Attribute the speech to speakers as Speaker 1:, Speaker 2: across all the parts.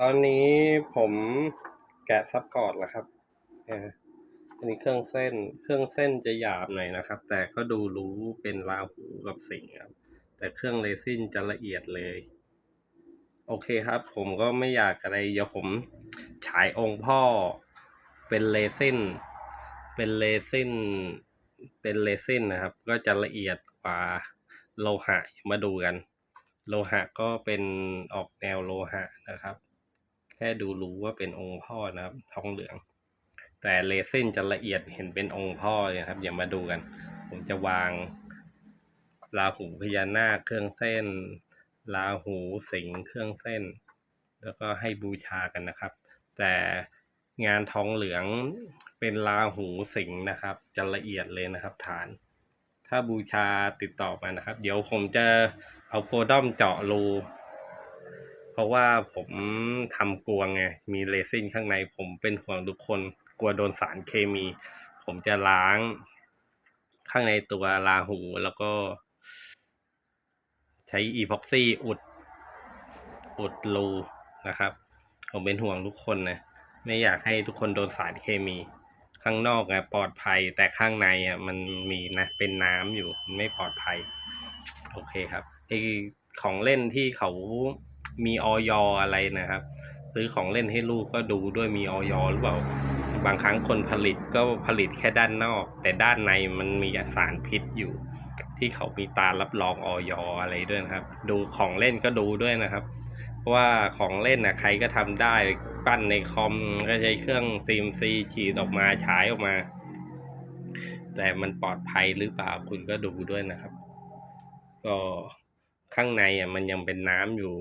Speaker 1: ตอนนี้ผมแกะซับกอดแล้วครับอันนี้เครื่องเส้น เครื่องเส้นจะหยาบหน่อยนะครับ แต่ก็ดูรู้เป็นราหูกับสิงครับ แต่เครื่องเรซินจะละเอียดเลย โอเคครับ ผมก็ไม่อยากอะไรเดี๋ยวผมฉายองค์พ่อ เป็นเรซิน เป็นเรซิน เป็นเรซินนะครับ ก็จะละเอียดกว่าโลหะมาดูกัน โลหะก็เป็นออกแนวโลหะนะครับ แค่ดูรู้ว่าเป็นองค์พ่อนะครับทองเหลือง แต่เรซินจะละเอียดเห็นเป็นองค์พ่อเลยครับอย่ามาดูกัน ผมจะวางราหูพญานาคเครื่องเส้นราหูสิงเครื่องเส้น แล้วก็ให้บูชากันนะครับ แต่งานทองเหลืองเป็นราหูสิงนะครับ จะละเอียดเลยนะครับฐาน ถ้าบูชาติดต่อมานะครับ เดี๋ยวผมจะเอาโพดอมเจาะรู เพราะว่าผมทำกลวงไงมีเรซินข้างใน ผมเป็นห่วงทุกคนกลัวโดนสารเคมี ผมจะล้าง ข้างในตัวราหูแล้วก็ ใช้อีพ็อกซี่อุด อุดรูนะครับ ผมเป็นห่วงทุกคนนะไม่อยากให้ทุกคนโดนสารเคมี ข้างนอกอะปลอดภัยแต่ข้างในอะมันมีนะเป็นน้ำอยู่ไม่ปลอดภัย โอเคครับไอของเล่นที่เขา มีออยอะไรนะครับ ซื้อของเล่นให้ลูกก็ดูด้วยมีออยหรือเปล่าบางครั้งคนผลิตก็ผลิตแค่ด้านนอก แต่ด้านในมันมีสารพิษอยู่ ที่เขามีตารับรองออยอะไรด้วยนะครับ ดูของเล่นก็ดูด้วยนะครับเพราะว่าของเล่นนะใครก็ทำได้ปั้นในคอมก็ใช้เครื่อง CNC ฉีดออกมาฉายออกมา แต่มันปลอดภัยหรือเปล่าคุณก็ดูด้วยนะครับ ก็ข้างในอะมันยังเป็นน้ำอยู่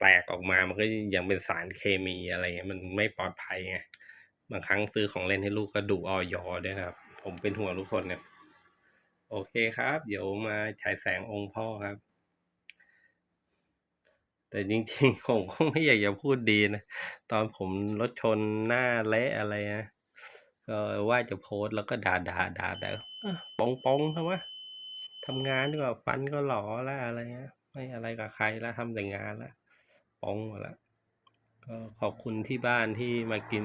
Speaker 1: แตกออกมามันก็ยังเป็นสารเคมีอะไรเงี้ยมันไม่ปลอดภัยไงบางครั้งซื้อของเล่นให้ลูกก็ดูออยด้วยครับ ผมเป็นห่วงทุกคนเนี่ย โอเคครับ เดี๋ยวมาฉายแสงองค์พ่อครับ แต่จริงๆ ผมก็ไม่อยากจะพูดดีนะ ตอนผมรถชนหน้าเละอะไรนะก็ว่าจะโพสต์แล้วก็ด่าด่าด่าแต่ปองปองทำไมทำงานดีกว่าฟันก็หล่อแล้วอะไรเงี้ยไม่อะไรกับใครแล้วทำแต่งานแล้ว องหมดแล้วก็ขอบคุณที่บ้านที่มากิน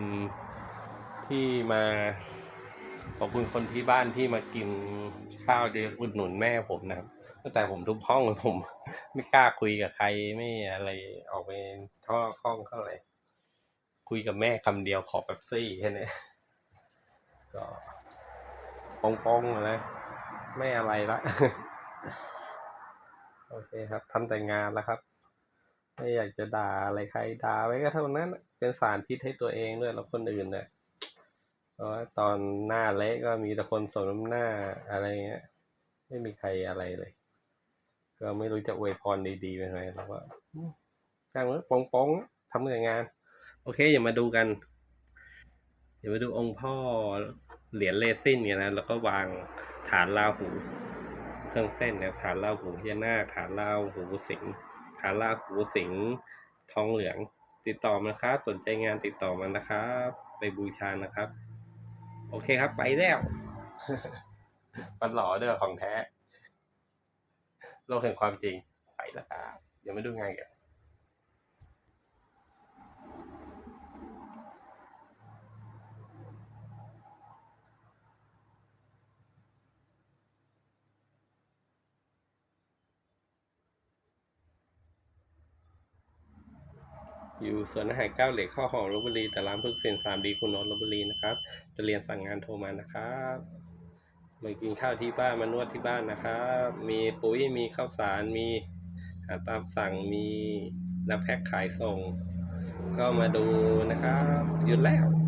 Speaker 1: ที่มา ขอบคุณคนที่บ้านที่มากินข้าวเดียวอุดหนุนแม่ผมนะครับตั้งแต่ผมทุบห้องผม ไม่กล้าคุยกับใครไม่อะไรออกไปท่อห้องเท่าไหร่คุยกับแม่คำเดียวขอแบบซี่แค่นี้ก็ปองปองนะไม่อะไรละ โอเคครับทำแต่งานแล้วครับ ไม่อยากจะด่าอะไรใครด่าไว้ก็เท่านั้น เป็นสารพิษให้ตัวเองด้วยแล้วคนอื่นเนี่ยเพราะว่าตอนหน้าเละก็มีแต่คนสมน้ำหน้าอะไรเงี้ย ไม่มีใครอะไรเลย ก็ไม่รู้จะอวยพรดีๆไปไหนเราก็อืมช่างมันปองปองๆทำแต่งาน โอเค อย่ามาดูกันเดี๋ยวมาดูองค์พ่อเหรียญเรซินเนี่ยนะแล้วก็วางฐานราหู เครื่องเส้นเนี่ยฐานราหูพญานาคฐานราหูสิงห์ ฐาราหูสิงห์ทองเหลือง ติดต่อมานะครับ สนใจงานติดต่อมานะครับ ไปบูชานะครับ โอเคครับไปแล้ว มันหล่อเด้อของแท้ โลกแห่งความจริงไปแล้วครับเดี๋ยวมาดูงานกัน อยู่สวนอาหารเก้าเหล็กข้าวหอมลบบุรีแต่ร้านพึ่งเซนฟาร์มดีคุณนนตลบบุรีนะครับ จะเรียนสั่งงานโทรมานะครับมากินข้าวที่บ้านมานวดที่บ้านนะครับ มีปุ๋ยมีข้าวสารมีอาหารตามสั่งมีรับแพ็คขายส่ง ก็มาดูนะครับหยุดแล้ว